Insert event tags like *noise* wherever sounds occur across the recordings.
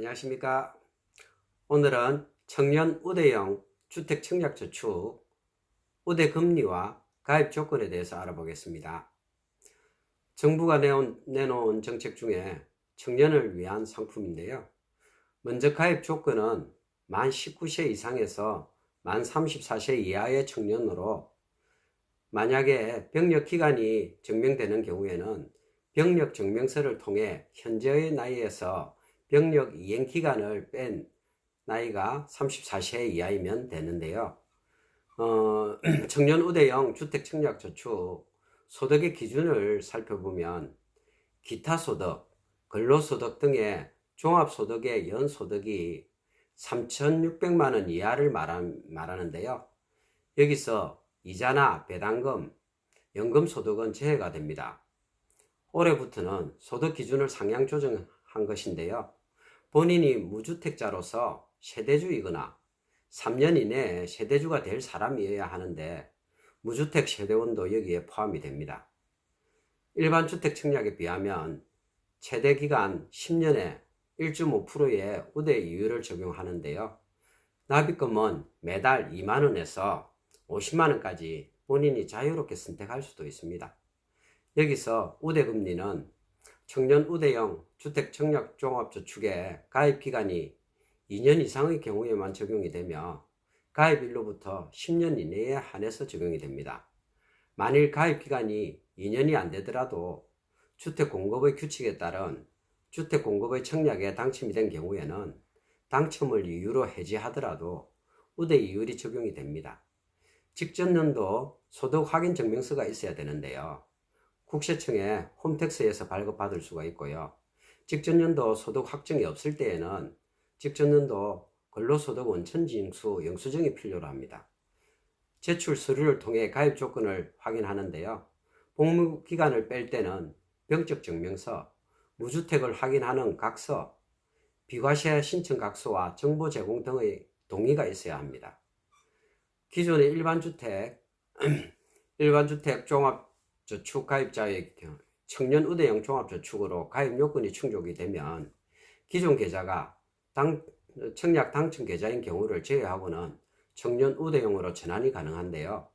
안녕하십니까. 오늘은 청년 우대형 주택 청약저축 우대금리와 가입 조건에 대해서 알아보겠습니다. 정부가 내온, 내놓은 정책 중에 청년을 위한 상품인데요. 먼저 가입 조건은 만 19세 이상에서 만 34세 이하의 청년으로 만약에 병력 기간이 증명되는 경우에는 병력 증명서를 통해 현재의 나이에서 병력 이행 기간을 뺀 나이가 34세 이하이면 되는데요. 어, *clears throat* 청년 우대형 주택 청약 저축 소득의 기준을 살펴보면 기타 소득, 근로소득 등의 종합소득의 연소득이 3,600만 원 이하를 말한, 말하는데요. 여기서 이자나 배당금, 연금소득은 제외가 됩니다. 올해부터는 소득 기준을 상향 조정한 것인데요. 본인이 무주택자로서 세대주이거나 3년 이내에 세대주가 될 사람이어야 하는데 무주택 세대원도 여기에 포함이 됩니다. 일반 주택 청약에 비하면 최대 기간 10년에 1.5%의 우대 이율을 적용하는데요. 납입금은 매달 2만원에서 50만원까지 본인이 자유롭게 선택할 수도 있습니다. 여기서 우대금리는 청년 우대형 주택 청약 종합저축의 가입 기간이 2년 이상의 경우에만 적용이 되며 가입일로부터 10년 이내에 한해서 적용이 됩니다. 만일 가입 기간이 2년이 안 되더라도 주택 공급의 규칙에 따른 주택 공급의 청약에 당첨이 된 경우에는 당첨을 이유로 해지하더라도 우대 이율이 적용이 됩니다. 직전 연도 소득 확인 증명서가 있어야 되는데요. 국세청에 홈택스에서 발급받을 수가 있고요. 직전 연도 소득 확정이 없을 때에는 직전 연도 근로소득 원천징수 영수증이 필요로 합니다. 제출 서류를 통해 가입 조건을 확인하는데요. 복무 기간을 뺄 때는 병적 증명서, 무주택을 확인하는 각서, 비과세 신청 각서와 정보 제공 등의 동의가 있어야 합니다. 기존의 일반 주택, *clears throat* 일반 주택 종합 저축 가입자의 청년 우대형 종합저축으로 가입 요건이 충족이 되면 기존 계좌가 당, 청약 당첨 계좌인 경우를 제외하고는 청년 우대형으로 전환이 가능한데요.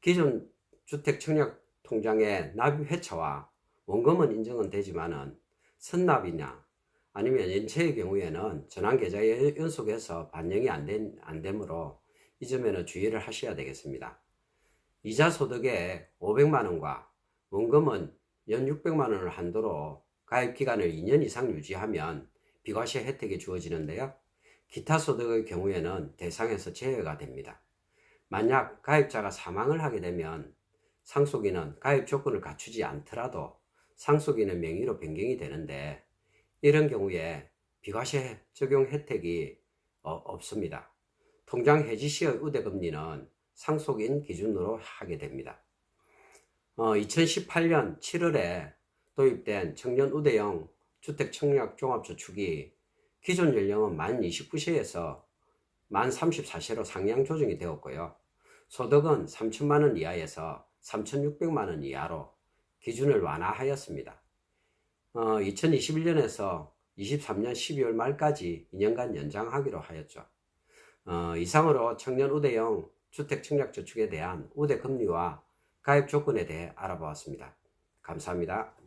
기존 주택 청약 통장의 납입 회차와 원금은 인정은 되지만은 선납이냐 아니면 연체의 경우에는 전환 계좌에 연속해서 반영이 안, 된, 안 되므로 이 점에는 주의를 하셔야 되겠습니다. 이자 소득의 500만 원과 원금은 연 600만 원을 한도로 가입 기간을 2년 이상 유지하면 비과세 혜택이 주어지는데요. 기타 소득의 경우에는 대상에서 제외가 됩니다. 만약 가입자가 사망을 하게 되면 상속인은 가입 조건을 갖추지 않더라도 상속인의 명의로 변경이 되는데 이런 경우에 비과세 적용 혜택이 어, 없습니다. 통장 해지 시의 우대금리는 상속인 기준으로 하게 됩니다. 어, 2018년 7월에 도입된 청년 우대형 주택 청약 종합저축이 기존 연령은 만 29세에서 만 34세로 상향 조정이 되었고요. 소득은 3천만 원 이하에서 3,600만 원 이하로 기준을 완화하였습니다. 어, 2021년에서 23년 12월 말까지 2년간 연장하기로 하였죠. 어, 이상으로 청년 우대형 주택 청약저축에 대한 우대 금리와 가입 조건에 대해 알아보았습니다. 감사합니다.